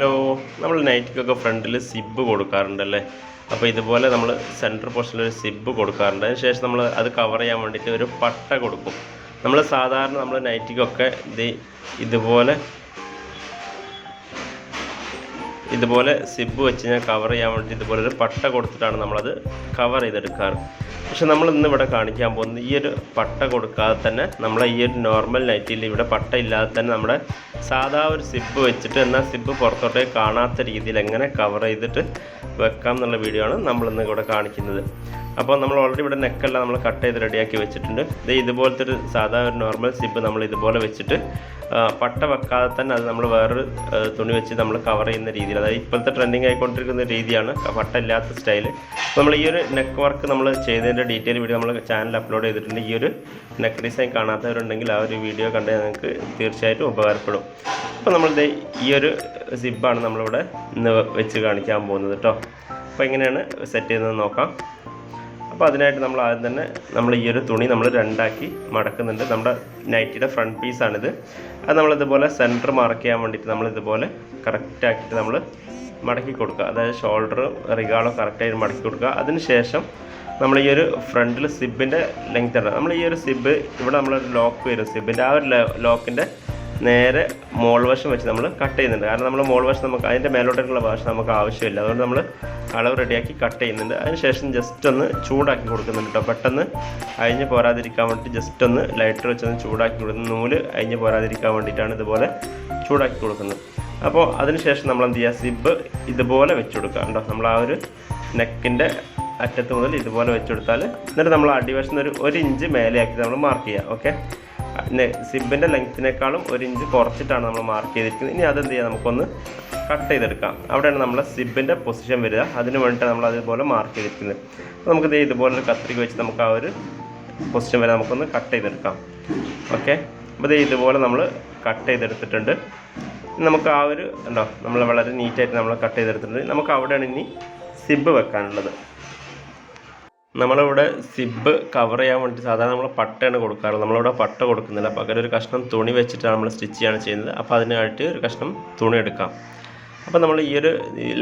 Hello നമ്മൾ നൈറ്റിക്കൊക്കെ ഫ്രണ്ടിൽ zip കൊടുക്കാറുണ്ടല്ലേ? അപ്പോൾ ഇതുപോലെ നമ്മൾ സെന്റർ പോർഷനിൽ ഒരു സിബ് കൊടുക്കാറുണ്ട്. അതിന് ശേഷം നമ്മൾ അത് കവർ ചെയ്യാൻ വേണ്ടിയിട്ട് ഒരു പട്ട കൊടുക്കും. നമ്മൾ സാധാരണ നമ്മൾ നൈറ്റിക്കൊക്കെ ഇത് ഇതുപോലെ ഇതുപോലെ സിബ് വെച്ച് ഞാൻ കവർ ചെയ്യാൻ വേണ്ടി ഇതുപോലെ ഒരു പട്ട കൊടുത്തിട്ടാണ് നമ്മളത് കവർ ചെയ്തെടുക്കാറ്. പക്ഷെ നമ്മൾ ഇന്ന് ഇവിടെ കാണിക്കാൻ പോകുന്നത് ഈ ഒരു പട്ട കൊടുക്കാതെ തന്നെ നമ്മളെ ഈ ഒരു നോർമൽ നൈറ്റിൽ ഇവിടെ പട്ട ഇല്ലാതെ തന്നെ നമ്മുടെ സാധാ ഒരു സിബ് വെച്ചിട്ട് എന്നാൽ സിബ് പുറത്തോട്ടേ കാണാത്ത രീതിയിൽ എങ്ങനെ കവർ ചെയ്തിട്ട് വെക്കാം എന്നുള്ള വീഡിയോ ആണ് നമ്മൾ ഇന്ന് ഇവിടെ കാണിക്കുന്നത്. അപ്പോൾ നമ്മൾ ഓൾറെഡി ഇവിടെ നെക്കെല്ലാം നമ്മൾ കട്ട് ചെയ്ത് റെഡിയാക്കി വെച്ചിട്ടുണ്ട്. ഇത് ഇതുപോലത്തെ ഒരു സാധാ ഒരു നോർമൽ സിബ് നമ്മൾ ഇതുപോലെ വെച്ചിട്ട് പട്ട വെക്കാതെ തന്നെ അത് നമ്മൾ വേറൊരു തുണി വെച്ച് നമ്മൾ കവർ ചെയ്യുന്ന രീതിയിൽ അതായത് ഇപ്പോഴത്തെ ട്രെൻഡിങ് ആയിക്കൊണ്ടിരിക്കുന്ന രീതിയാണ് പട്ട ഇല്ലാത്ത സ്റ്റൈൽ നമ്മൾ ഈ ഒരു നെക്ക് വർക്ക് നമ്മൾ ചെയ്തതിന്റെ ഡീറ്റെയിൽ വീഡിയോ നമ്മൾ ചാനൽ അപ്ലോഡ് ചെയ്തിട്ടുണ്ട്. ഈ ഒരു നെക്ക് ഡിസൈൻ കാണാത്തവരുണ്ടെങ്കിൽ ആ ഒരു വീഡിയോ കണ്ടാൽ നിങ്ങൾക്ക് തീർച്ചയായിട്ടും ഉപകാരപ്പെടും. അപ്പോൾ നമ്മൾ ദേ ഈ ഒരു സിബാണ് നമ്മളിവിടെ ഇന്ന് വെച്ച് കാണിക്കാൻ പോകുന്നത് കേട്ടോ അപ്പോൾ എങ്ങനെയാണ് സെറ്റ് ചെയ്യുന്നത്. നോക്കാം. അപ്പോൾ അതിനായിട്ട് നമ്മൾ ആദ്യം തന്നെ നമ്മൾ ഈ ഒരു തുണി നമ്മൾ രണ്ടാക്കി മടക്കുന്നുണ്ട്. നമ്മുടെ നൈറ്റിയുടെ ഫ്രണ്ട് പീസാണിത് അത് നമ്മളിതുപോലെ സെന്റർ മാർക്ക് ചെയ്യാൻ വേണ്ടിയിട്ട് നമ്മളിതുപോലെ കറക്റ്റ് ആക്കിയിട്ട് നമ്മൾ മടക്കി കൊടുക്കുക. അതായത് ഷോൾഡർ റിഗാളോ കറക്റ്റായിട്ട് മടക്കി കൊടുക്കുക. അതിന് ശേഷം നമ്മൾ ഈ ഒരു ഫ്രണ്ടിൽ സിബിന്റെ ലെങ്ത് ഉണ്ട് നമ്മൾ ഈ ഒരു സിബ് ഇവിടെ നമ്മളൊരു ലോക്ക് വരും. സിബിന്റെ ആ ഒരു ലോക്കിന്റെ നേരെ മോൾ വശം വെച്ച് നമ്മൾ കട്ട് ചെയ്യുന്നുണ്ട്. കാരണം നമ്മൾ മോൾ വശം നമുക്ക് അതിന്റെ മേലോട്ടേക്കുള്ള വശം നമുക്ക് ആവശ്യമില്ല. അതുകൊണ്ട് നമ്മൾ അളവ് റെഡിയാക്കി കട്ട് ചെയ്യുന്നുണ്ട്. അതിനുശേഷം ജസ്റ്റ് ഒന്ന് ചൂടാക്കി കൊടുക്കുന്നുണ്ട് കേട്ടോ പെട്ടെന്ന് അഴിഞ്ഞ് പോരാതിരിക്കാൻ വേണ്ടിയിട്ട് ജസ്റ്റ് ഒന്ന് ലൈറ്റർ വെച്ചൊന്ന് ചൂടാക്കി കൊടുക്കുന്നു. നൂൽ അഴിഞ്ഞ് പോരാതിരിക്കാൻ വേണ്ടിയിട്ടാണ് ഇതുപോലെ ചൂടാക്കി കൊടുക്കുന്നത്. അപ്പോൾ അതിനുശേഷം നമ്മൾ എന്ത് ചെയ്യുക? സിബ് ഇതുപോലെ വെച്ച് കൊടുക്കുക കേട്ടോ നമ്മൾ ആ ഒരു നെക്കിന്റെ അറ്റത്ത് മുതൽ ഇതുപോലെ വെച്ച് കൊടുത്താൽ എന്നിട്ട് നമ്മൾ അടിവശം ഒരു ഒരു ഇഞ്ച് മേലെയാക്കി നമ്മൾ മാർക്ക് ചെയ്യുക. ഓക്കെ സിബിന്റെ ലെങ്ത്തിനേക്കാളും ഒരു ഇഞ്ച് കുറച്ചിട്ടാണ് നമ്മൾ മാർക്ക് ചെയ്തിരിക്കുന്നത്. ഇനി അതെന്ത് ചെയ്യാം? നമുക്കൊന്ന് കട്ട് ചെയ്തെടുക്കാം. അവിടെയാണ് നമ്മളെ സിബിന്റെ പൊസിഷൻ വരിക. അതിന് വേണ്ടിയിട്ട് നമ്മൾ അതുപോലെ മാർക്ക് ചെയ്തിരിക്കുന്നത്. അപ്പോൾ ദേ ഇതുപോലെ കത്രിക വെച്ച് നമുക്ക് ആ ഒരു പൊസിഷൻ വരെ നമുക്കൊന്ന് കട്ട് ചെയ്തെടുക്കാം. ഓക്കെ അപ്പോൾ ദേ ഇതുപോലെ നമ്മൾ കട്ട് ചെയ്തെടുത്തിട്ടുണ്ട്. നമുക്ക് ആ ഒരു ഉണ്ടോ നമ്മൾ വളരെ നീറ്റായിട്ട് നമ്മൾ കട്ട് ചെയ്തെടുത്തിട്ടുണ്ട്. നമുക്ക് അവിടെയാണ് ഇനി സിബ് വെക്കാനുള്ളത്. നമ്മളിവിടെ സിബ് കവർ ചെയ്യാൻ വേണ്ടി സാധാരണ നമ്മൾ പട്ടയാണ് കൊടുക്കാറ്. നമ്മളിവിടെ പട്ട കൊടുക്കുന്നില്ല. പകരം ഒരു കഷ്ണം തുണി വെച്ചിട്ടാണ് നമ്മൾ സ്റ്റിച്ച് ചെയ്യാണ് ചെയ്യുന്നത്. അപ്പോൾ അതിനായിട്ട് ഒരു കഷ്ണം തുണി എടുക്കാം. അപ്പോൾ നമ്മൾ ഈ ഒരു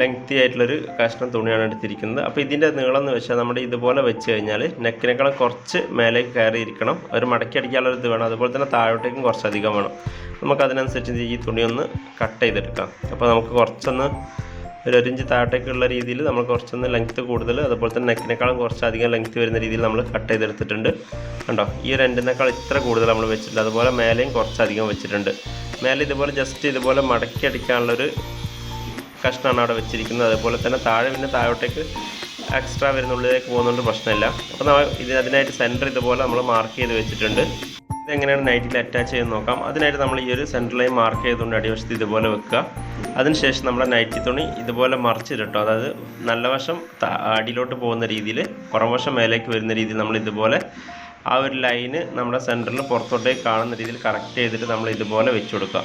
ലെങ്തി ആയിട്ടുള്ളൊരു കഷ്ണം തുണിയാണ് എടുത്തിരിക്കുന്നത്. അപ്പോൾ ഇതിന്റെ നീളം എന്ന് വെച്ചാൽ നമ്മുടെ ഇതുപോലെ വെച്ച് കഴിഞ്ഞാൽ നെക്കിനേക്കാളും കുറച്ച് മേലേക്ക് കയറി ഇരിക്കണം ഒരു മടക്കി അടിക്കാനുള്ള ഒരു ഇത് വേണം. അതുപോലെ തന്നെ താഴോട്ടേക്കും കുറച്ചധികം വേണം. നമുക്കതിനനുസരിച്ച് ഈ തുണി ഒന്ന് കട്ട് ചെയ്തെടുക്കാം. അപ്പോൾ നമുക്ക് കുറച്ചൊന്ന് ഒരു ഒരിഞ്ച് താഴത്തേക്കുള്ള രീതിയിൽ നമ്മൾ കുറച്ചൊന്ന് ലെങ്ത്ത് കൂടുതൽ അതുപോലെ തന്നെ നെക്കിനേക്കാളും കുറച്ച് അധികം ലെങ്ത്ത് വരുന്ന രീതിയിൽ നമ്മൾ കട്ട് ചെയ്തെടുത്തിട്ടുണ്ട്. കണ്ടോ? ഈ ഒരു എൻഡിനേക്കാൾ ഇത്ര കൂടുതൽ നമ്മൾ വെച്ചിട്ടുണ്ട്. അതുപോലെ മേലെയും കുറച്ചധികം വെച്ചിട്ടുണ്ട്. മേലെ ഇതുപോലെ ജസ്റ്റ് ഇതുപോലെ മടക്കി അടിക്കാനുള്ളൊരു കഷ്ണമാണ് അവിടെ വെച്ചിരിക്കുന്നത്. അതുപോലെ തന്നെ താഴെ പിന്നെ താഴോട്ടേക്ക് എക്സ്ട്രാ വരുന്നുള്ളിലേക്ക് പോകുന്നതുകൊണ്ട് പ്രശ്നമില്ല. അപ്പോൾ നമ്മൾ ഇത് അതിനായിട്ട് സെന്റർ ഇതുപോലെ നമ്മൾ മാർക്ക് ചെയ്ത് വെച്ചിട്ടുണ്ട്. ഇതെങ്ങനെയാണ് നൈറ്റിൽ അറ്റാച്ച് ചെയ്ത് നോക്കാം. അതിനായിട്ട് നമ്മൾ ഈ ഒരു സെന്ററിലായി മാർക്ക് ചെയ്തുകൊണ്ട് അടിവശത്ത് ഇതുപോലെ വെക്കുക. അതിനുശേഷം നമ്മുടെ നൈറ്റി തുണി ഇതുപോലെ മറിച്ചിട്ടോ അതായത് നല്ല വശം അടിയിലോട്ട് പോകുന്ന രീതിയിൽ പുറംവശം മേലേക്ക് വരുന്ന രീതിയിൽ നമ്മൾ ഇതുപോലെ ആ ഒരു ലൈന് നമ്മുടെ സെന്ററിൽ പുറത്തോട്ടേക്ക് കാണുന്ന രീതിയിൽ കറക്റ്റ് ചെയ്തിട്ട് നമ്മൾ ഇതുപോലെ വെച്ച് കൊടുക്കുക.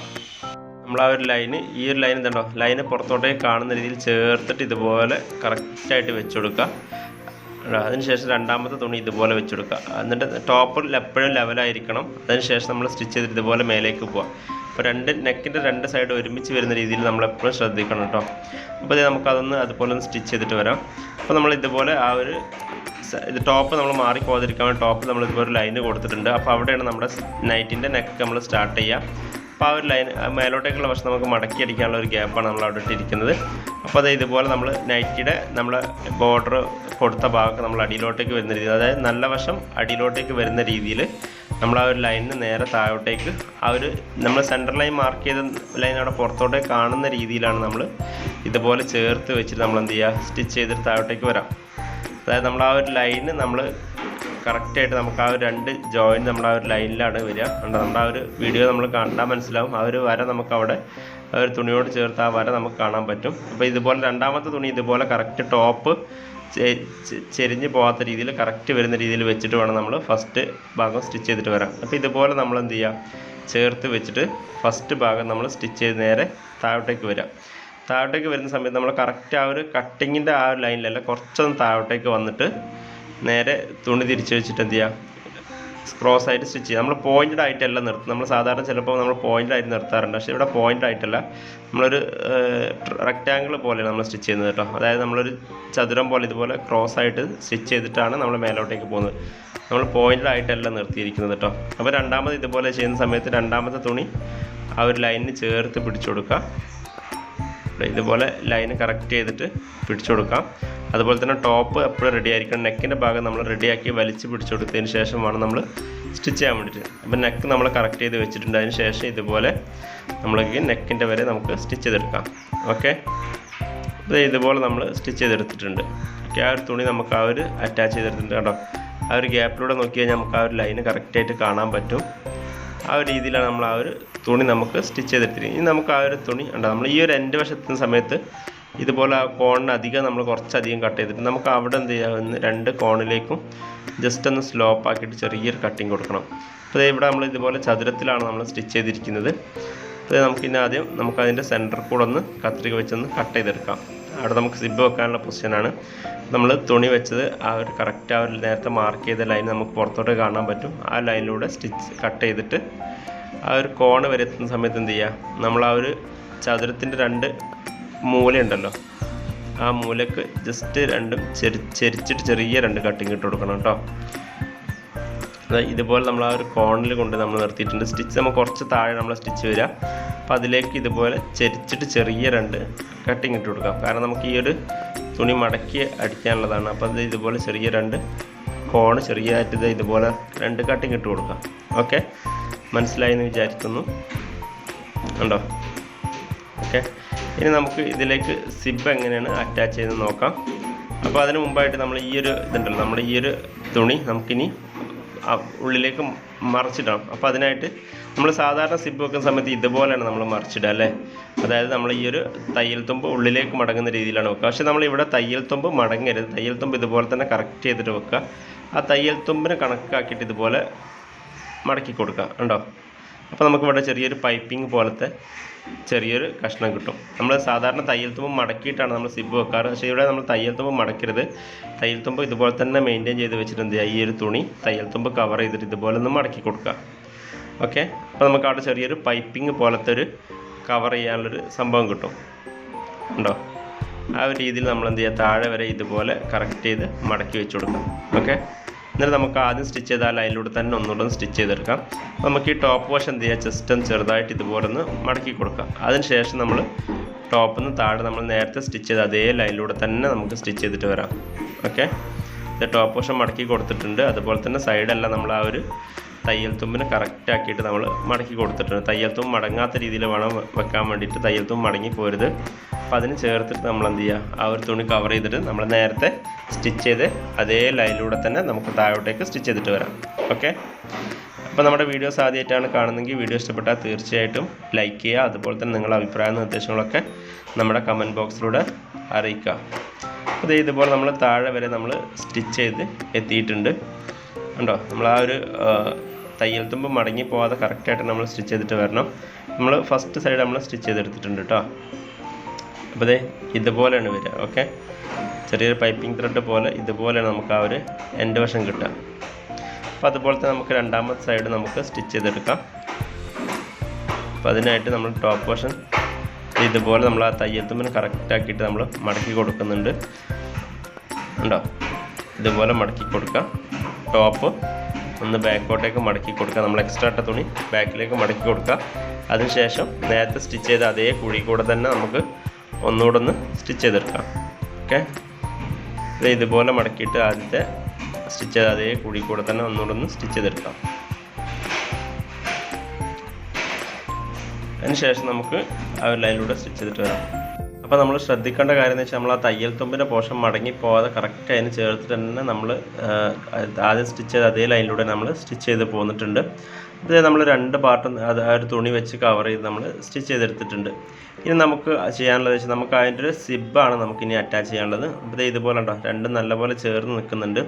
നമ്മൾ ആ ഒരു ലൈന് ഈ ഒരു ലൈൻ ഇതുണ്ടോ? ലൈന് പുറത്തോട്ടേക്ക് കാണുന്ന രീതിയിൽ ചേർത്തിട്ട് ഇതുപോലെ കറക്റ്റായിട്ട് വെച്ച് കൊടുക്കുക. അതിനുശേഷം രണ്ടാമത്തെ തുണി ഇതുപോലെ വെച്ച് കൊടുക്കുക എന്നിട്ട് ടോപ്പ് എപ്പോഴും ലെവലായിരിക്കണം അതിനുശേഷം നമ്മൾ സ്റ്റിച്ച് ചെയ്തിട്ട് ഇതുപോലെ മേലേക്ക് പോവുക. അപ്പോൾ രണ്ട് നെക്കിന്റെ രണ്ട് സൈഡ് ഒരുമിച്ച് വരുന്ന രീതിയിൽ നമ്മൾ എപ്പോഴും ശ്രദ്ധിക്കണം കേട്ടോ അപ്പോൾ ഇത് നമുക്കതൊന്ന് അതുപോലെ ഒന്ന് സ്റ്റിച്ച് ചെയ്തിട്ട് വരാം. അപ്പോൾ നമ്മൾ ഇതുപോലെ ആ ഒരു ഇത് ടോപ്പ് നമ്മൾ മാറി പോകാതിരിക്കാൻ വേണ്ടി ടോപ്പ് നമ്മൾ ഇതുപോലെ ഒരു ലൈന് കൊടുത്തിട്ടുണ്ട്. അപ്പോൾ അവിടെയാണ് നമ്മുടെ നൈറ്റിന്റെ നെക്ക് നമ്മൾ സ്റ്റാർട്ട് ചെയ്യുക. അപ്പോൾ ആ ഒരു ലൈൻ മേലോട്ടേക്കുള്ള വശം നമുക്ക് മടക്കി അടിക്കാനുള്ള ഒരു ഗ്യാപ്പാണ് നമ്മൾ അവിടെ ഇട്ടിരിക്കുന്നത്. അപ്പോൾ അത് ഇതുപോലെ നമ്മൾ നൈറ്റിയുടെ നമ്മൾ ബോർഡർ കൊടുത്ത ഭാഗം നമ്മൾ അടിയിലോട്ടേക്ക് വരുന്ന രീതിയിൽ അതായത് നല്ല വശം അടിയിലോട്ടേക്ക് വരുന്ന രീതിയിൽ നമ്മൾ ആ ഒരു ലൈനിന് നേരെ താഴോട്ടേക്ക് ആ ഒരു നമ്മൾ സെന്റർ ലൈൻ മാർക്ക് ചെയ്ത ലൈൻ അവിടെ പുറത്തോട്ടേക്ക് കാണുന്ന രീതിയിലാണ് നമ്മൾ ഇതുപോലെ ചേർത്ത് വെച്ചിട്ട് നമ്മൾ എന്ത് ചെയ്യുക സ്റ്റിച്ച് ചെയ്തിട്ട് താഴോട്ടേക്ക് വരാം. അതായത് നമ്മൾ ആ ഒരു ലൈന് നമ്മൾ കറക്റ്റായിട്ട് നമുക്ക് ആ ഒരു രണ്ട് ജോയിൻ നമ്മൾ ആ ഒരു ലൈനിലാണ് വരിക. നമ്മുടെ ആ ഒരു വീഡിയോ നമ്മൾ കണ്ടാൽ മനസ്സിലാവും. ആ ഒരു വര നമുക്ക് അവിടെ ആ ഒരു തുണിയോട് ചേർത്ത് ആ വര നമുക്ക് കാണാൻ പറ്റും. അപ്പോൾ ഇതുപോലെ രണ്ടാമത്തെ തുണി ഇതുപോലെ കറക്റ്റ് ടോപ്പ് ചെരിഞ്ഞ് പോകാത്ത രീതിയിൽ കറക്റ്റ് വരുന്ന രീതിയിൽ വെച്ചിട്ട് വേണം നമ്മൾ ഫസ്റ്റ് ഭാഗം സ്റ്റിച്ച് ചെയ്തിട്ട് വരാം അപ്പോൾ ഇതുപോലെ നമ്മൾ എന്ത് ചെയ്യുക ചേർത്ത് വെച്ചിട്ട് ഫസ്റ്റ് ഭാഗം നമ്മൾ സ്റ്റിച്ച് ചെയ്ത് നേരെ താഴോട്ടേക്ക് വരാം. താഴോട്ടേക്ക് വരുന്ന സമയത്ത് നമ്മൾ കറക്റ്റ് ആ ഒരു കട്ടിങ്ങിന്റെ ആ ഒരു ലൈനിലല്ല കുറച്ചൊന്ന് താഴോട്ടേക്ക് വന്നിട്ട് നേരെ തുണി തിരിച്ച് വെച്ചിട്ട് എന്ത് ചെയ്യുക ക്രോസ് ആയിട്ട് സ്റ്റിച്ച് ചെയ്യുക നമ്മൾ പോയിന്റഡ് ആയിട്ടല്ല നിർത്തും നമ്മൾ സാധാരണ ചിലപ്പോൾ നമ്മൾ പോയിന്റഡ് ആയിട്ട് നിർത്താറുണ്ട്. പക്ഷേ ഇവിടെ പോയിന്റ് ആയിട്ടല്ല. നമ്മളൊരു റെക്റ്റാങ്കിൾ പോലെയാണ് നമ്മൾ സ്റ്റിച്ച് ചെയ്യുന്നത് കേട്ടോ. അതായത് നമ്മളൊരു ചതുരം പോലെ ഇതുപോലെ ക്രോസ് ആയിട്ട് സ്റ്റിച്ച് ചെയ്തിട്ടാണ് നമ്മൾ മേലോട്ടേക്ക് പോകുന്നത്. നമ്മൾ പോയിന്റഡ് ആയിട്ടല്ല നിർത്തിയിരിക്കുന്നത് കേട്ടോ. അപ്പോൾ രണ്ടാമത് ഇതുപോലെ ചെയ്യുന്ന സമയത്ത് രണ്ടാമത്തെ തുണി ആ ഒരു ലൈനിന് ചേർത്ത് പിടിച്ചു കൊടുക്കുക ഇതുപോലെ ലൈന് കറക്റ്റ് ചെയ്തിട്ട് പിടിച്ചു കൊടുക്കാം. അതുപോലെ തന്നെ ടോപ്പ് എപ്പോഴും റെഡി ആയിരിക്കണം. നെക്കിന്റെ ഭാഗം നമ്മൾ റെഡിയാക്കി വലിച്ച് പിടിച്ചു കൊടുത്തതിന് ശേഷം വേണം നമ്മൾ സ്റ്റിച്ച് ചെയ്യാൻ വേണ്ടിയിട്ട്. അപ്പോൾ നെക്ക് നമ്മൾ കറക്റ്റ് ചെയ്ത് വെച്ചിട്ടുണ്ട്. അതിന് ശേഷം ഇതുപോലെ നമ്മൾ നെക്കിന്റെ വരെ നമുക്ക് സ്റ്റിച്ച് ചെയ്തെടുക്കാം. ഓക്കെ ഇത് ഇതുപോലെ നമ്മൾ സ്റ്റിച്ച് ചെയ്തെടുത്തിട്ടുണ്ട്. ഓക്കെ ആ ഒരു തുണി നമുക്ക് ആ ഒരു അറ്റാച്ച് ചെയ്തെടുത്തിട്ടുണ്ട് കേട്ടോ ആ ഒരു ഗ്യാപ്പിലൂടെ നോക്കി കഴിഞ്ഞാൽ നമുക്ക് ആ ഒരു ലൈന് കറക്റ്റായിട്ട് കാണാൻ പറ്റും. ആ ഒരു രീതിയിലാണ് നമ്മൾ ആ ഒരു തുണി നമുക്ക് സ്റ്റിച്ച് ചെയ്തെടുത്തിരിക്കുന്നത്. ഇനി നമുക്ക് ആ ഒരു തുണി ഉണ്ടാകും നമ്മൾ ഈ ഒരു എന്റെ വശത്തുന്ന സമയത്ത് ഇതുപോലെ ആ കോണിന് അധികം നമ്മൾ കുറച്ചധികം കട്ട് ചെയ്തിട്ട് നമുക്ക് അവിടെ എന്ത് ചെയ്യാമെന്ന് രണ്ട് കോണിലേക്കും ജസ്റ്റ് ഒന്ന് സ്ലോപ്പ് ആക്കിയിട്ട് ചെറിയൊരു കട്ടിങ് കൊടുക്കണം. അപ്പോൾ ഇവിടെ നമ്മൾ ഇതുപോലെ ചതുരത്തിലാണ് നമ്മൾ സ്റ്റിച്ച് ചെയ്തിരിക്കുന്നത്. അപ്പോൾ നമുക്ക് ഇനി ആദ്യം നമുക്ക് അതിന്റെ സെന്റർ കൂടെ ഒന്ന് കത്രിക വെച്ചൊന്ന് കട്ട് ചെയ്തെടുക്കാം. അവിടെ നമുക്ക് സിബ് വെക്കാനുള്ള പൊസിഷനാണ് നമ്മൾ തുണി വെച്ചത് ആ ഒരു കറക്റ്റ് ആ ഒരു നേരത്തെ മാർക്ക് ചെയ്ത ലൈൻ നമുക്ക് പുറത്തോട്ട് കാണാൻ പറ്റും. ആ ലൈനിലൂടെ സ്റ്റിച്ച് കട്ട് ചെയ്തിട്ട് ആ ഒരു കോണ് വരെ എത്തുന്ന സമയത്ത് എന്ത് ചെയ്യുക? നമ്മൾ ആ ഒരു ചതുരത്തിന്റെ രണ്ട് മൂലയുണ്ടല്ലോ. ആ മൂലക്ക് ജസ്റ്റ് രണ്ടും ചെരി ചെരിച്ചിട്ട് ചെറിയ രണ്ട് കട്ടിങ് ഇട്ട് കൊടുക്കണം കേട്ടോ ഇതുപോലെ നമ്മൾ ആ ഒരു കോണിൽ കൊണ്ട് നമ്മൾ നിർത്തിയിട്ടുണ്ട്. സ്റ്റിച്ച് നമ്മൾ കുറച്ച് താഴെ നമ്മൾ സ്റ്റിച്ച് വരിക അപ്പോൾ അതിലേക്ക് ഇതുപോലെ ചെരിച്ചിട്ട് ചെറിയ രണ്ട് കട്ടിങ് ഇട്ട് കൊടുക്കാം. കാരണം നമുക്ക് ഈ ഒരു തുണി മടക്കി അടിക്കാനുള്ളതാണ്. അപ്പോൾ അത് ഇതുപോലെ ചെറിയ രണ്ട് കോണ് ചെറിയതായിട്ട് ഇത് ഇതുപോലെ രണ്ട് കട്ടിങ് ഇട്ട് കൊടുക്കാം. ഓക്കെ? മനസ്സിലായി എന്ന് വിചാരിക്കുന്നു. ഉണ്ടോ ഓക്കെ? ഇനി നമുക്ക് ഇതിലേക്ക് സിബ് എങ്ങനെയാണ് അറ്റാച്ച് ചെയ്ത് നോക്കാം. അപ്പോൾ അതിന് മുമ്പായിട്ട് നമ്മൾ ഈ ഒരു ഇതുണ്ടല്ലോ നമ്മുടെ ഈ ഒരു തുണി നമുക്കിനി ഉള്ളിലേക്ക് മറിച്ചിടണം അപ്പോൾ അതിനായിട്ട് നമ്മൾ സാധാരണ സിബ് വെക്കുന്ന സമയത്ത് ഇതുപോലെയാണ് നമ്മൾ മറിച്ചിടുക അല്ലേ? അതായത് നമ്മൾ ഈ ഒരു തയ്യൽ തുമ്പ് ഉള്ളിലേക്ക് മടങ്ങുന്ന രീതിയിലാണ് വെക്കുക. പക്ഷേ നമ്മൾ ഇവിടെ തയ്യൽ തുമ്പ് മടങ്ങരുത്. തയ്യൽ തുമ്പ് ഇതുപോലെ തന്നെ കറക്റ്റ് ചെയ്തിട്ട് വെക്കുക. ആ തയ്യൽ തുമ്പിനെ കണക്കാക്കിയിട്ട് ഇതുപോലെ മടക്കി കൊടുക്കുക. ഉണ്ടോ അപ്പോൾ നമുക്കിവിടെ ചെറിയൊരു പൈപ്പിംഗ് പോലത്തെ ചെറിയൊരു കഷ്ണം കിട്ടും. നമ്മൾ സാധാരണ തയ്യൽ തുമ്പ് മടക്കിയിട്ടാണ് നമ്മൾ സിബ് വെക്കാറ്. പക്ഷേ ഇവിടെ നമ്മൾ തയ്യൽ തുമ്പ് മടക്കരുത്. തയ്യൽ തുമ്പ് ഇതുപോലെ തന്നെ മെയിന്റെയിൻ ചെയ്ത് വെച്ചിട്ട് ഈ ഒരു തുണി തയ്യൽ തുമ്പ് കവർ ചെയ്തിട്ട് ഇതുപോലെ ഒന്ന് മടക്കി കൊടുക്കുക. ഓക്കെ അപ്പോൾ നമുക്ക് അവിടെ ചെറിയൊരു പൈപ്പിംഗ് പോലത്തെ ഒരു കവർ ചെയ്യാനുള്ളൊരു സംഭവം കിട്ടും. ഉണ്ടോ? ആ ഒരു രീതിയിൽ നമ്മൾ എന്ത് ചെയ്യുക താഴെ വരെ ഇതുപോലെ കറക്റ്റ് ചെയ്ത് മടക്കി വെച്ച് കൊടുക്കാം ഓക്കെ എന്നിട്ട് നമുക്ക് ആദ്യം സ്റ്റിച്ച് ചെയ്താൽ ലൈനിലൂടെ തന്നെ ഒന്നുകൂടെ സ്റ്റിച്ച് ചെയ്തെടുക്കാം. അപ്പോൾ നമുക്ക് ഈ ടോപ്പ് വശം എന്ത് ചെയ്യുക? ജസ്റ്റ് ഒന്ന് ചെറുതായിട്ട് ഇതുപോലെ ഒന്ന് മടക്കി കൊടുക്കാം. അതിനുശേഷം നമ്മൾ ടോപ്പിൽ നിന്ന് താഴെ നമ്മൾ നേരത്തെ സ്റ്റിച്ച് ചെയ്ത അതേ ലൈനിലൂടെ തന്നെ നമുക്ക് സ്റ്റിച്ച് ചെയ്തിട്ട് വരാം. ഓക്കെ ടോപ്പ് വശം മടക്കി കൊടുത്തിട്ടുണ്ട്. അതുപോലെ തന്നെ സൈഡെല്ലാം നമ്മൾ ആ ഒരു തയ്യൽ തുമ്പിന് കറക്റ്റ് ആക്കിയിട്ട് നമ്മൾ മടക്കി കൊടുത്തിട്ടുണ്ട്. തയ്യൽ തുമ്പ് മടങ്ങാത്ത രീതിയിൽ വേണം വെക്കാൻ വേണ്ടിയിട്ട് തയ്യൽ തുമ്പ് മടങ്ങി പോരുത്. അപ്പോൾ അതിന് ചേർത്തിട്ട് നമ്മൾ എന്ത് ചെയ്യുക ആ ഒരു തുണി കവർ ചെയ്തിട്ട് നമ്മൾ നേരത്തെ സ്റ്റിച്ച് ചെയ്ത് അതേ ലൈനിലൂടെ തന്നെ നമുക്ക് താഴോട്ടേക്ക് സ്റ്റിച്ച് ചെയ്തിട്ട് വരാം. ഓക്കെ അപ്പോൾ നമ്മുടെ വീഡിയോസ് ആദ്യമായിട്ടാണ് കാണുന്നതെങ്കിൽ വീഡിയോ ഇഷ്ടപ്പെട്ടാൽ തീർച്ചയായിട്ടും ലൈക്ക് ചെയ്യുക. അതുപോലെ തന്നെ നിങ്ങളുടെ അഭിപ്രായ നിർദ്ദേശങ്ങളൊക്കെ നമ്മുടെ കമന്റ് ബോക്സിലൂടെ അറിയിക്കുക. അപ്പോൾ ഇതുപോലെ നമ്മൾ താഴെ വരെ നമ്മൾ സ്റ്റിച്ച് ചെയ്ത് എത്തിയിട്ടുണ്ട്. ഉണ്ടോ നമ്മൾ ആ ഒരു തയ്യൽ തുമ്പ് മടങ്ങി പോകാതെ കറക്റ്റായിട്ട് നമ്മൾ സ്റ്റിച്ച് ചെയ്തിട്ട് വരണം. നമ്മൾ ഫസ്റ്റ് സൈഡ് നമ്മൾ സ്റ്റിച്ച് ചെയ്തെടുത്തിട്ടുണ്ട് കേട്ടോ അപ്പോൾ ദേ ഇതുപോലെയാണ് വരിക ഓക്കെ ചെറിയൊരു പൈപ്പിംഗ് ത്രെഡ് പോലെ ഇതുപോലെയാണ് നമുക്ക് ആ ഒരു എൻഡ് വശം കിട്ടുക. അപ്പോൾ അതുപോലെ തന്നെ നമുക്ക് രണ്ടാമത്തെ സൈഡ് നമുക്ക് സ്റ്റിച്ച് ചെയ്തെടുക്കാം. അപ്പോൾ അതിനായിട്ട് നമ്മൾ ടോപ്പ് വശം ഇതുപോലെ നമ്മൾ ആ തയ്യൽ തുമ്പിന് കറക്റ്റാക്കിയിട്ട് നമ്മൾ മടക്കി കൊടുക്കുന്നുണ്ട്. ഉണ്ടോ ഇതുപോലെ മടക്കി കൊടുക്കാം. ടോപ്പ് ഒന്ന് ബാക്കോട്ടേക്ക് മടക്കി കൊടുക്കുക. നമ്മൾ എക്സ്ട്രാ ഇട്ട തുണി ബാക്കിലേക്ക് മടക്കി കൊടുക്കുക. അതിനുശേഷം നേരത്തെ സ്റ്റിച്ച് ചെയ്ത അതേ കുഴി കൂടെ തന്നെ നമുക്ക് ഒന്നുകൂടെ ഒന്ന് സ്റ്റിച്ച് ചെയ്തെടുക്കാം. ഓക്കെ ഇത് ഇതുപോലെ മടക്കിയിട്ട് ആദ്യത്തെ സ്റ്റിച്ച് ചെയ്ത അതേ കുഴി കൂടെ തന്നെ ഒന്നുകൂടെ ഒന്ന് സ്റ്റിച്ച് ചെയ്തെടുക്കാം. അതിനുശേഷം നമുക്ക് ആ ഒരു ലൈനിലൂടെ സ്റ്റിച്ച് ചെയ്തിട്ട് വരാം. അപ്പോൾ നമ്മൾ ശ്രദ്ധിക്കേണ്ട കാര്യം എന്ന് വെച്ചാൽ നമ്മൾ ആ തയ്യൽ തുമ്പിന്റെ പോഷൻ മടങ്ങി പോകാതെ കറക്റ്റ് അതിന് ചേർത്തിട്ട് തന്നെ നമ്മൾ ആദ്യം സ്റ്റിച്ച് ചെയ്ത് അതേ ലൈനിലൂടെ നമ്മൾ സ്റ്റിച്ച് ചെയ്ത് പോന്നിട്ടുണ്ട്. ഇത് നമ്മൾ രണ്ട് പാർട്ടും അത് ആ ഒരു തുണി വെച്ച് കവർ ചെയ്ത് നമ്മൾ സ്റ്റിച്ച് ചെയ്തെടുത്തിട്ടുണ്ട്. ഇനി നമുക്ക് ചെയ്യാനുള്ളത് വെച്ചാൽ നമുക്ക് അതിന്റെ ഒരു സിബാണ് നമുക്കിനി അറ്റാച്ച് ചെയ്യാനുള്ളത്. അപ്പോൾ ഇതേ ഇതുപോലെ ഉണ്ടോ? രണ്ടും നല്ലപോലെ ചേർന്ന് നിൽക്കുന്നുണ്ട്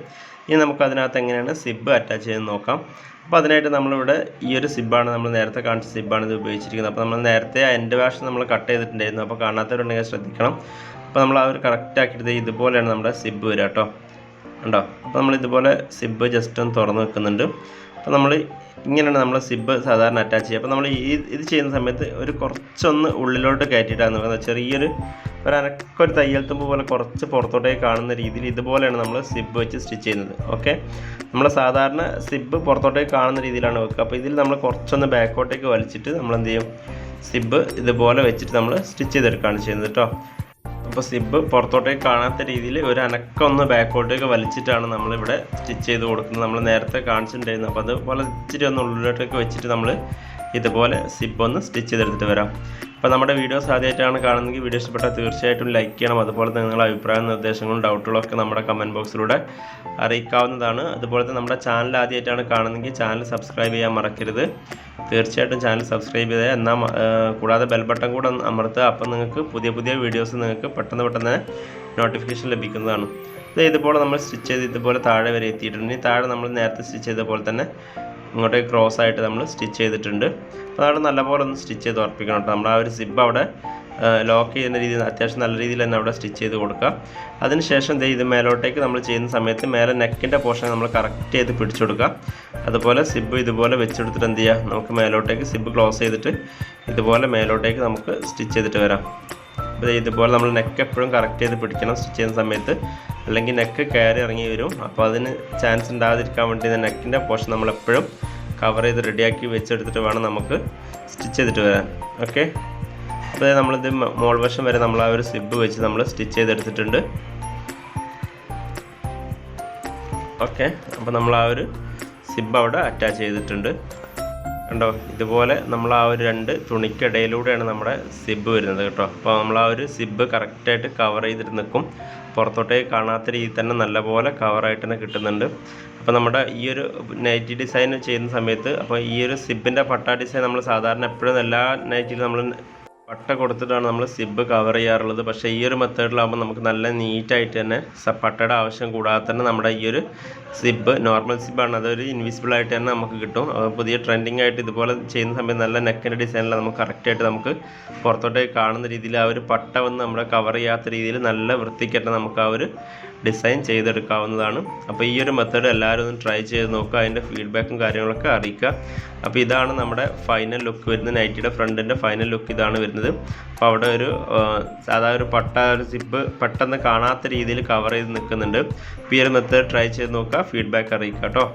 ഇനി നമുക്ക് അതിനകത്ത് എങ്ങനെയാണ് സിബ് അറ്റാച്ച് ചെയ്ത് നോക്കാം. അപ്പോൾ അതിനായിട്ട് നമ്മളിവിടെ ഈ ഒരു സിബാണ് നമ്മൾ നേരത്തെ കാണിച്ച സിബാണ് ഇത് ഉപയോഗിച്ചിരിക്കുന്നത്. അപ്പോൾ നമ്മൾ നേരത്തെ എന്റെ വാഷ് നമ്മൾ കട്ട് ചെയ്തിട്ടുണ്ടായിരുന്നു. അപ്പോൾ കാണാത്തവരുണ്ടെങ്കിൽ ശ്രദ്ധിക്കണം. അപ്പോൾ നമ്മൾ ആ ഒരു കറക്റ്റ് ആക്കിയിട്ട് ഇതുപോലെയാണ് നമ്മുടെ സിബ് വരിക കേട്ടോ. ഉണ്ടോ അപ്പോൾ നമ്മൾ ഇതുപോലെ സിബ് ജസ്റ്റ് ഒന്ന് തുറന്ന് വെക്കുന്നുണ്ട്. അപ്പോൾ നമ്മൾ ഇങ്ങനെയാണ് നമ്മൾ സിബ് സാധാരണ അറ്റാച്ച് ചെയ്യുക. അപ്പോൾ നമ്മൾ ഈ ഇത് ചെയ്യുന്ന സമയത്ത് ഒരു കുറച്ചൊന്ന് ഉള്ളിലോട്ട് കയറ്റിയിട്ടാണ് ചെറിയൊരു ഒരു അനക്കൊരു തയ്യൽ തുമ്പ് പോലെ കുറച്ച് പുറത്തോട്ടേക്ക് കാണുന്ന രീതിയിൽ ഇതുപോലെയാണ് നമ്മൾ സിബ് വെച്ച് സ്റ്റിച്ച് ചെയ്യുന്നത്. ഓക്കെ നമ്മൾ സാധാരണ സിബ് പുറത്തോട്ടേക്ക് കാണുന്ന രീതിയിലാണ് വെക്കുക. അപ്പോൾ ഇതിൽ നമ്മൾ കുറച്ചൊന്ന് ബാക്കോട്ടേക്ക് വലിച്ചിട്ട് നമ്മൾ എന്ത് ചെയ്യും? സിബ് ഇതുപോലെ വെച്ചിട്ട് നമ്മൾ സ്റ്റിച്ച് ചെയ്തെടുക്കുകയാണ് ചെയ്യുന്നത് കേട്ടോ അപ്പോൾ സിബ് പുറത്തോട്ടേക്ക് കാണാത്ത രീതിയിൽ ഒരു അനക്കൊന്ന് ബാക്കോട്ടേക്ക് വലിച്ചിട്ടാണ് നമ്മളിവിടെ സ്റ്റിച്ച് ചെയ്ത് കൊടുക്കുന്നത്. നമ്മൾ നേരത്തെ കാണിച്ചിട്ടുണ്ടായിരുന്നു. അപ്പോൾ അതുപോലെ ഇച്ചിരി ഒന്ന് ഉള്ളിലോട്ടേക്ക് വെച്ചിട്ട് നമ്മൾ ഇതുപോലെ സിബ് ഒന്ന് സ്റ്റിച്ച് ചെയ്തെടുത്തിട്ട് വരാം. അപ്പോൾ നമ്മുടെ വീഡിയോസ് ആദ്യമായിട്ടാണ് കാണുന്നതെങ്കിൽ വീഡിയോ ഇഷ്ടപ്പെട്ടാൽ തീർച്ചയായിട്ടും ലൈക്ക് ചെയ്യണം. അതുപോലെ തന്നെ നിങ്ങളുടെ അഭിപ്രായ നിർദ്ദേശങ്ങളും ഡൗട്ടുകളൊക്കെ നമ്മുടെ കമന്റ് ബോക്സിലൂടെ അറിയിക്കാവുന്നതാണ്. അതുപോലെ തന്നെ നമ്മുടെ ചാനൽ ആദ്യമായിട്ടാണ് കാണുന്നതെങ്കിൽ ചാനൽ സബ്സ്ക്രൈബ് ചെയ്യാൻ മറക്കരുത്. തീർച്ചയായിട്ടും ചാനൽ സബ്സ്ക്രൈബ് ചെയ്താൽ എന്നാൽ കൂടാതെ ബെൽ ബട്ടൺ കൂടെ അമർത്തുക. അപ്പോൾ നിങ്ങൾക്ക് പുതിയ പുതിയ വീഡിയോസ് നിങ്ങൾക്ക് പെട്ടെന്ന് പെട്ടെന്ന് നോട്ടിഫിക്കേഷൻ ലഭിക്കുന്നതാണ്. ഇത് ഇതുപോലെ നമ്മൾ സ്റ്റിച്ച് ചെയ്ത് ഇതുപോലെ താഴെ വരെ എത്തിയിട്ടുണ്ട്. ഇനി താഴെ നമ്മൾ നേരത്തെ സ്റ്റിച്ച് ചെയ്ത പോലെ തന്നെ ഇങ്ങോട്ടേക്ക് ക്രോസ് ആയിട്ട് നമ്മൾ സ്റ്റിച്ച് ചെയ്തിട്ടുണ്ട്. അവിടെ നല്ലപോലെ ഒന്ന് സ്റ്റിച്ച് ചെയ്ത് ഉറപ്പിക്കണം കേട്ടോ. നമ്മൾ ആ ഒരു സിബ് അവിടെ ലോക്ക് ചെയ്യുന്ന രീതിയിൽ അത്യാവശ്യം നല്ല രീതിയിൽ തന്നെ അവിടെ സ്റ്റിച്ച് ചെയ്ത് കൊടുക്കുക അതിനുശേഷം ഇത് മേലോട്ടേക്ക് നമ്മൾ ചെയ്യുന്ന സമയത്ത് മേലെ നെക്കിന്റെ പോർഷൻ നമ്മൾ കറക്റ്റ് ചെയ്ത് പിടിച്ചു കൊടുക്കുക അതുപോലെ സിബ് ഇതുപോലെ വെച്ചെടുത്തിട്ട് എന്ത് ചെയ്യുക നമുക്ക് മേലോട്ടേക്ക് സിബ് ക്ലോസ് ചെയ്തിട്ട് ഇതുപോലെ മേലോട്ടേക്ക് നമുക്ക് സ്റ്റിച്ച് ചെയ്തിട്ട് വരാം. അപ്പോൾ ഇതുപോലെ നമ്മൾ നെക്ക് എപ്പോഴും കറക്റ്റ് ചെയ്ത് പിടിക്കണം സ്റ്റിച്ച് ചെയ്യുന്ന സമയത്ത്. അല്ലെങ്കിൽ നെക്ക് കയറി ഇറങ്ങി വരും. അപ്പോൾ അതിന് ചാൻസ് ഉണ്ടാകാതിരിക്കാൻ വേണ്ടി നെക്കിന്റെ പോർഷൻ നമ്മൾ എപ്പോഴും കവർ ചെയ്ത് റെഡിയാക്കി വെച്ചെടുത്തിട്ട് വേണം നമുക്ക് സ്റ്റിച്ച് ചെയ്തിട്ട് വരാൻ. ഓക്കെ അപ്പോൾ നമ്മളിത് മോൾ വശം വരെ നമ്മൾ ആ ഒരു സിബ് വെച്ച് നമ്മൾ സ്റ്റിച്ച് ചെയ്തെടുത്തിട്ടുണ്ട്. ഓക്കെ അപ്പോൾ നമ്മൾ ആ ഒരു സിബ് അവിടെ അറ്റാച്ച് ചെയ്തിട്ടുണ്ട്. കണ്ടോ ഇതുപോലെ നമ്മൾ ആ ഒരു രണ്ട് തുണിക്കിടയിലൂടെയാണ് നമ്മുടെ സിബ് വരുന്നത് കേട്ടോ. അപ്പോൾ നമ്മൾ ആ ഒരു സിബ് കറക്റ്റായിട്ട് കവർ ചെയ്തിട്ട് നിൽക്കും പുറത്തോട്ടേക്ക് കാണാത്ത രീതിയിൽ തന്നെ നല്ലപോലെ കവറായിട്ട് തന്നെ കിട്ടുന്നുണ്ട്. അപ്പോൾ നമ്മുടെ ഈ ഒരു നൈറ്റി ഡിസൈൻ ചെയ്യുന്ന സമയത്ത് അപ്പോൾ ഈ ഒരു സിബിന്റെ പട്ട ഡിസൈൻ നമ്മൾ സാധാരണ എപ്പോഴും എല്ലാ നൈറ്റിലും നമ്മൾ പട്ട കൊടുത്തിട്ടാണ് നമ്മൾ സിബ് കവർ ചെയ്യാറുള്ളത്. പക്ഷേ ഈ ഒരു മെത്തേഡിലാകുമ്പോൾ നമുക്ക് നല്ല നീറ്റായിട്ട് തന്നെ പട്ടയുടെ ആവശ്യം കൂടാതെ തന്നെ നമ്മുടെ ഈ ഒരു സിബ് നോർമൽ സിബാണ് അതൊരു ഇൻവിസിബിൾ ആയിട്ട് തന്നെ നമുക്ക് കിട്ടും. പുതിയ ട്രെൻഡിങ് ആയിട്ട് ഇതുപോലെ ചെയ്യുന്ന സമയത്ത് നല്ല നെക്കിന്റെ ഡിസൈനിൽ നമുക്ക് കറക്റ്റായിട്ട് നമുക്ക് പുറത്തോട്ടേക്ക് കാണുന്ന രീതിയിൽ ആ ഒരു പട്ട വന്ന് നമ്മുടെ കവർ ചെയ്യാത്ത രീതിയിൽ നല്ല വൃത്തിക്കായിട്ട് നമുക്ക് ആ ഒരു ഡിസൈൻ ചെയ്തെടുക്കാവുന്നതാണ്. അപ്പോൾ ഈ ഒരു മെത്തേഡ് എല്ലാവരും ഒന്ന് ട്രൈ ചെയ്ത് നോക്കുക അതിന്റെ ഫീഡ്ബാക്കും കാര്യങ്ങളൊക്കെ അറിയിക്കുക. അപ്പോൾ ഇതാണ് നമ്മുടെ ഫൈനൽ ലുക്ക് വരുന്നത്. നൈറ്റിയുടെ ഫ്രണ്ടിന്റെ ഫൈനൽ ലുക്ക് ഇതാണ് വരുന്നത്. അപ്പോൾ അവിടെ ഒരു സാധാ ഒരു പട്ട ഒരു സിബ് പെട്ടെന്ന് കാണാത്ത രീതിയിൽ കവർ ചെയ്ത് നിൽക്കുന്നുണ്ട്. അപ്പോൾ ഈ ഒരു മെത്തേഡ് ട്രൈ ചെയ്ത് നോക്കുക ഫീഡ്ബാക്ക് അറിയിക്കുക കേട്ടോ.